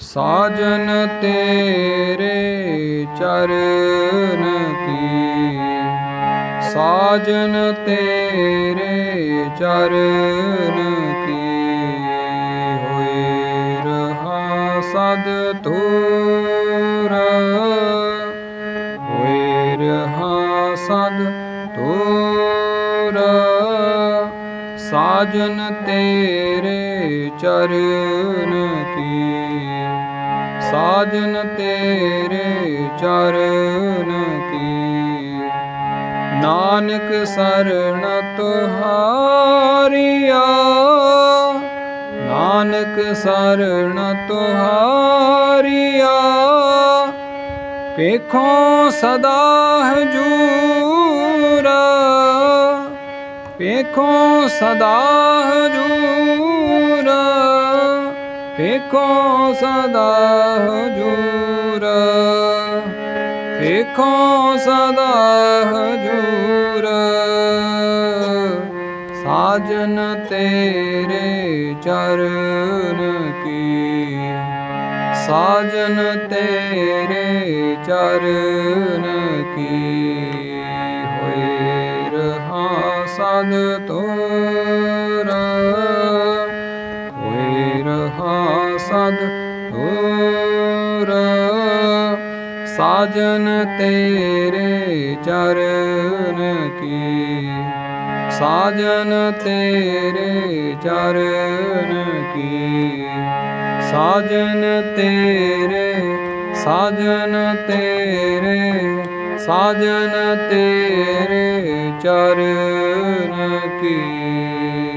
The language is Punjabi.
ਸਾਜਨ ਤੇਰੇ ਚਰਨ ਕੀ? ਸਾਜਨ ਤੇਰੇ ਚਰਨ ਕੀ? ਹੋਏ ਰਹਾ ਸਦ ਤੂਰ ਹੋਏ ਰਹਾ ਸਦ ਤੂਰ ਸਾਜਨ ਤੇਰੇ ਚਰਨ ਕੀ? ਸਾਜਨ ਤੇਰੇ ਚਰਨ ਕੀ। ਨਾਨਕ ਸਰਣ ਤੁਹਾਰੀਆ। ਨਾਨਕ ਸਰਣ ਤੁਹਾਰੀਆ। ਪੇਖੋਂ ਸਦਾ ਹਜੂਰ। ਪੇਖੋ ਸਦਾ ਹਜੂਰ। ਪੇਖੋਂ ਸਦਾ ਹਜੂਰ ਪੇਖੋਂ ਸਦਾ ਹਜੂਰ। ਸਾਜਨ ਤੇਰੇ ਚਰਨ ਕੀ, ਸਾਜਨ ਤੇਰੇ ਚਰਨ ਕੀ ਹੋਏ ਰਹਾ ਸਦ ਤੋਰ ਸਦ ਤੋਰ ਸਾਜਨ ਤੇਰੇ ਚਰਨ ਕੀ। ਸਾਜਨ ਤੇਰੇ ਚਰਨ ਕੀ। ਸਾਜਨ ਤੇਰੇ ਸਾਜਨ ਤੇਰੇ ਸਾਜਨ ਤੇਰੇ ਚਰਨ ਕੀ।